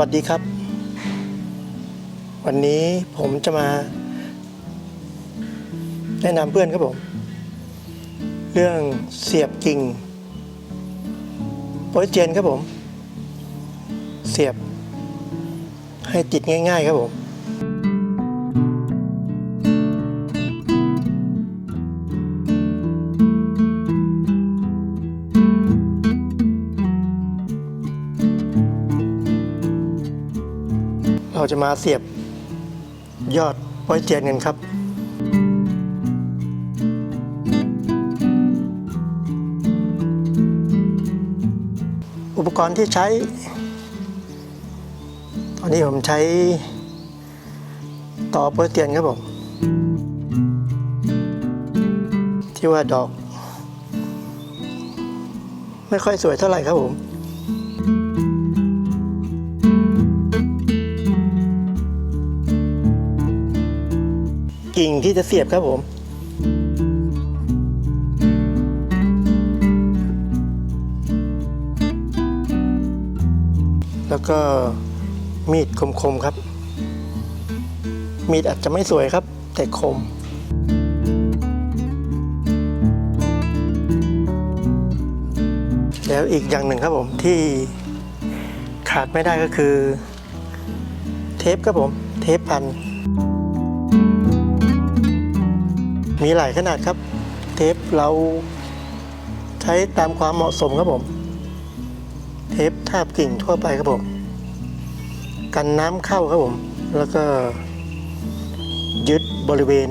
วัสดีครับ วันนี้ผมจะมา แนะนำเพื่อนครับผม เรื่องเสียบกิ่งโปรเจนครับผม เสียบให้ติดง่าย ๆ ครับผม เราจะมาเสียบยอดโปรเจนกันครับอุปกรณ์ที่ใช้ ตอนนี้ผมใช้ต่อโปรเตียนครับผม ที่ว่าดอก ไม่ค่อยสวยเท่าไหร่ครับผม กิ่งที่จะเสียบครับผม แล้วก็มีดคมๆครับ มีดอาจจะไม่สวยครับ แต่คมแล้วอีกอย่างหนึ่งครับผมที่ขาดไม่ได้ก็คือ เทปครับผม เทปพัน มีหลายขนาดครับ เทปเราใช้ตามความเหมาะสมครับผม เทปทาบกิ่งทั่วไปครับผม กันน้ำเข้าครับผม แล้วก็ยึดบริเวณ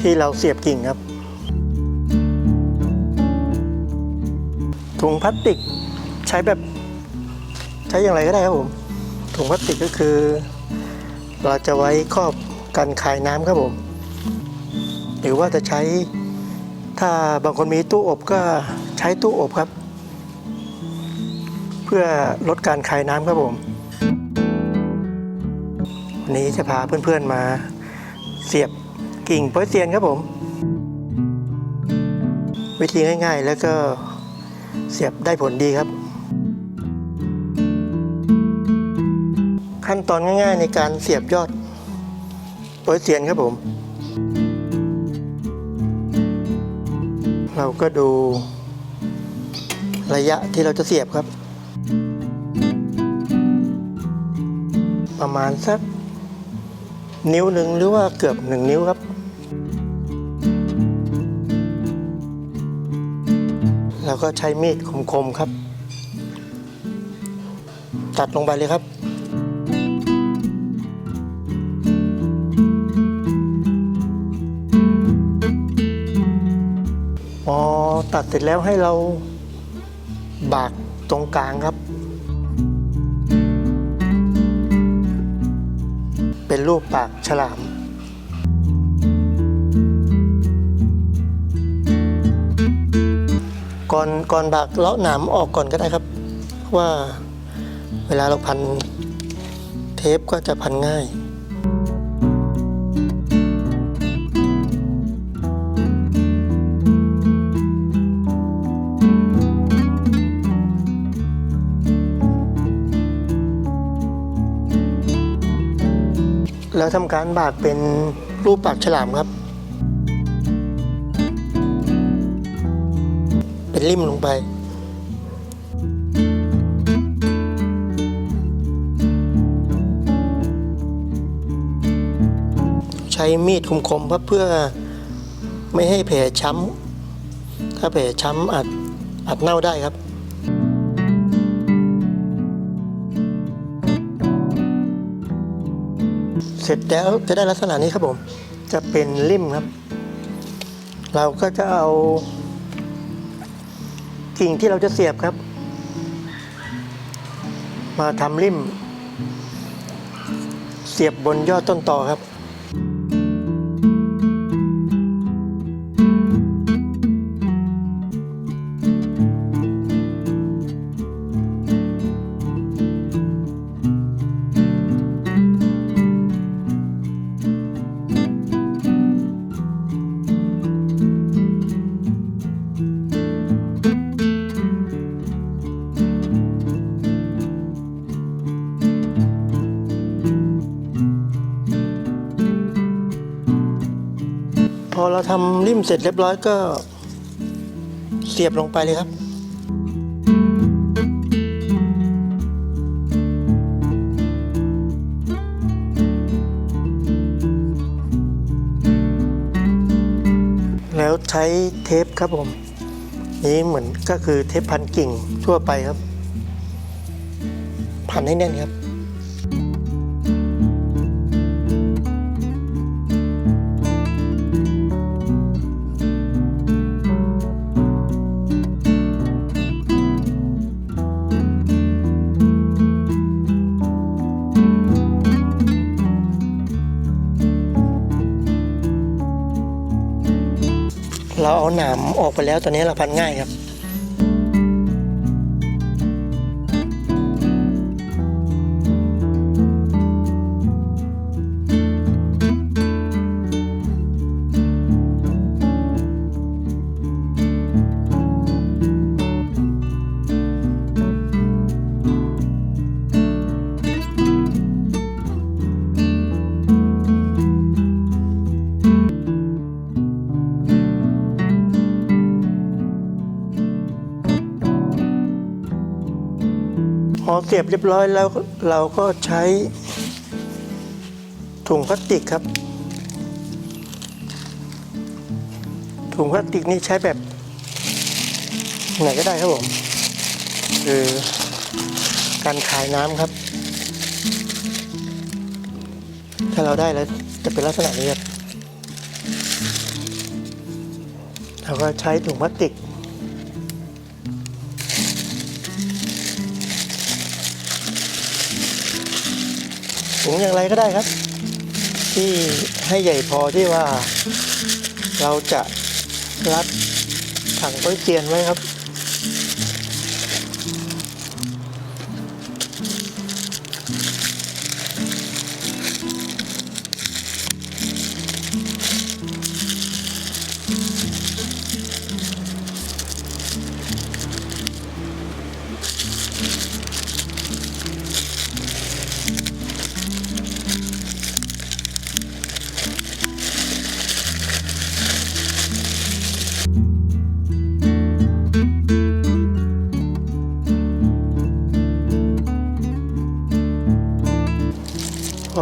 ที่เราเสียบกิ่งครับ ถุงพลาสติกใช้แบบใช้อย่างไรก็ได้ครับผม ถุงพลาสติกก็คือ เราจะไว้ครอบกันคายน้ำครับผม หรือว่าจะใช้ถ้าบางคนมีตู้อบก็ใช้ตู้อบครับ เพื่อลดการคายน้ำครับผมวันนี้จะพาเพื่อนๆมาเสียบกิ่งโปยเซียนครับผม วิธีง่ายๆแล้วก็เสียบได้ผลดีครับ ขั้นตอนง่ายๆในการเสียบยอดโปยเซียนครับผม เราก็ดูระยะที่เราจะเสียบครับ ประมาณสักนิ้วหนึ่งหรือว่าเกือบหนึ่งนิ้วครับ แล้วก็ใช้มีดคมๆครับ ตัดลงไปเลยครับ พอตัดเสร็จแล้วให้เราบากตรงกลางครับ เป็นรูปปากฉลาม ก่อนก่อนบากเลาะหนามออกก่อนก็ได้ครับเพราะว่าเวลาเราพันเทปก็จะพันง่าย แล้วทำการบากเป็นรูปปากฉลามครับ เป็นริมลงไป ใช้มีดคมๆครับเพื่อไม่ให้แผลช้ำถ้าแผลช้ำอาจอาจเน่าได้ครับ เสร็จแล้วจะได้ลักษณะนี้ครับผม จะเป็นริมครับ เราก็จะเอากิ่งที่เราจะเสียบครับ มาทำริม เสียบบนยอดต้นตอครับ พอเราทำริมเสร็จเรียบร้อยก็เสียบลงไปเลยครับ แล้วใช้เทปครับผม นี้เหมือนก็คือเทปพันกิ่งทั่วไปครับ พันให้แน่นครับ เราเอาหนามออกไปแล้วตอนนี้เราพันง่ายครับ อเสียบเรียบร้อยแล้วเราก็ใช้ถุงพลาสติกครับ ถุงพลาสติกนี่ใช้แบบ ไหนก็ได้ครับผมคือการขายน้ำครับ ถ้าเราได้แล้วจะเป็นลักษณะนี้ครับเราก็ใช้ถุงพลาสติก ถุงอย่างไรก็ได้ครับ ที่ให้ใหญ่พอที่ว่า เราจะรัดถังโป๊ยเจียนไว้ครับ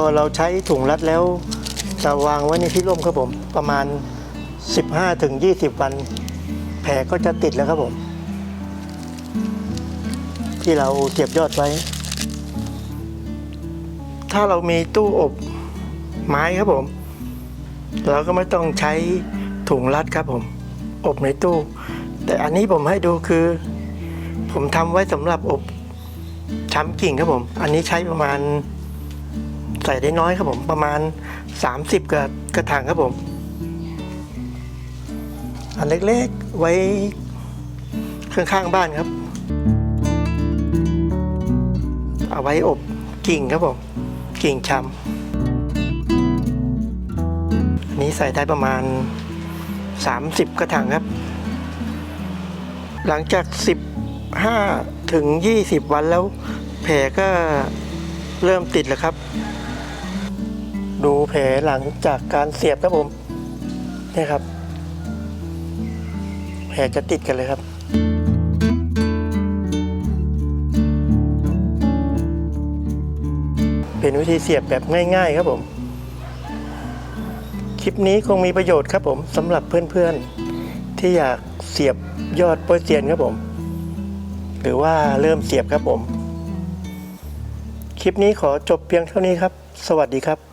อเราใช้ถุงรัดแล้วจะวางไว้ในที่ร่มครับผม ประมาณ 15ถึง20 วัน แผลก็จะติดแล้วครับผม ที่เราเก็บยอดไว้ ถ้าเรามีตู้อบไม้ครับผม เราก็ไม่ต้องใช้ถุงรัดครับผม อบในตู้ แต่อันนี้ผมให้ดูคือ ผมทำไว้สำหรับอบช้ำกิ่งครับผม อันนี้ใช้ประมาณ ใส่ได้น้อยครับผมประมาณ 30กระกระถางครับผม อันเล็กๆไว้ข้างๆบ้านครับ เอาไว้อบกิ่งครับผม กิ่งชำอันนี้ใส่ได้ประมาณ 30 กระถางครับ หลังจาก 15 ถึง 20 วันแล้วแผลก็เริ่มติดแล้วครับ ดูแผลหลังจากการเสียบครับผมนี่ครับ แผลจะติดกันเลยครับ เป็นวิธีเสียบแบบง่าย ๆ ครับผม คลิปนี้คงมีประโยชน์ครับผมสำหรับเพื่อนๆ ที่อยากเสียบยอดโป้ยเซียนครับผม หรือว่าเริ่มเสียบครับผม คลิปนี้ขอจบเพียงเท่านี้ครับ สวัสดีครับ